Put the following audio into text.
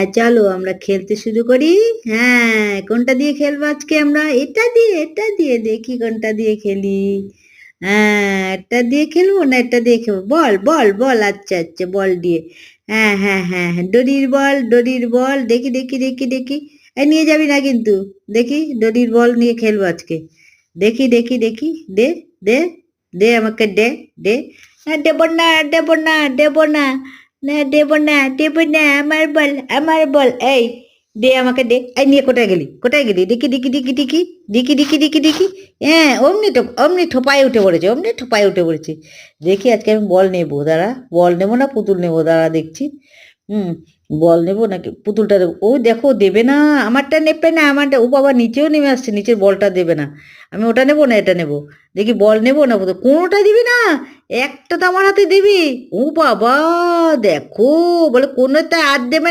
হ্যাঁ, চলো আমরা খেলতে শুরু করি। হ্যাঁ কোনটা দিয়ে খেলব আজকে আমরা? এটা দিয়ে এটা দিয়ে দেখি কোনটা দিয়ে খেলি। হ্যাঁ এটা দিয়ে খেলব না এটা দিয়ে খেলব? বল বল বল আচ্ছা আচ্ছা বল দিয়ে। হ্যাঁ হ্যাঁ হ্যাঁ হ্যাঁ ডরির বল ডরির বল দেখি দেখি দেখি দেখি। এই নিয়ে যাবি না কিন্তু? দেখি ডরির বল নিয়ে খেলব আজকে। দেখি দেখি দেখি দে দে দে আমাকে দে দে। না দেব না দেব না দেব না। না, দেব না দেব না, আমার বল আমার বল। এই, দে আমাকে দে। এই, নিয়ে কোথায় গেলি? কোথায় গেলি? দেখি দেখি দেখি দেখি। দেখি দেখি দেখি দেখি। হ্যাঁ অমনি তো, অমনি ঠোপায় উঠে পড়েছে, অমনি ঠোপায় উঠে পড়েছে। দেখি, আজকে আমি বল নেব, দাঁড়া। বল নেব না, পুতুল নেব, দাঁড়া, দেখছি। হুম বল নেব নাকি? পুতুলটা দেবো। ও দেখো, দেবে না, আমারটা নেবে না, আমারটা, ও বাবা নিচেও নেমে আসছে, নিচের বলটা দেবে না। আমি ওটা নেব না, এটা নেব? দেখি বল নেব না পুতুল? কোনোটা দিবি না? একটা তো আমার হাতে দিবি। ও বাবা, দেখো, বলে কোনোটা আর দেবে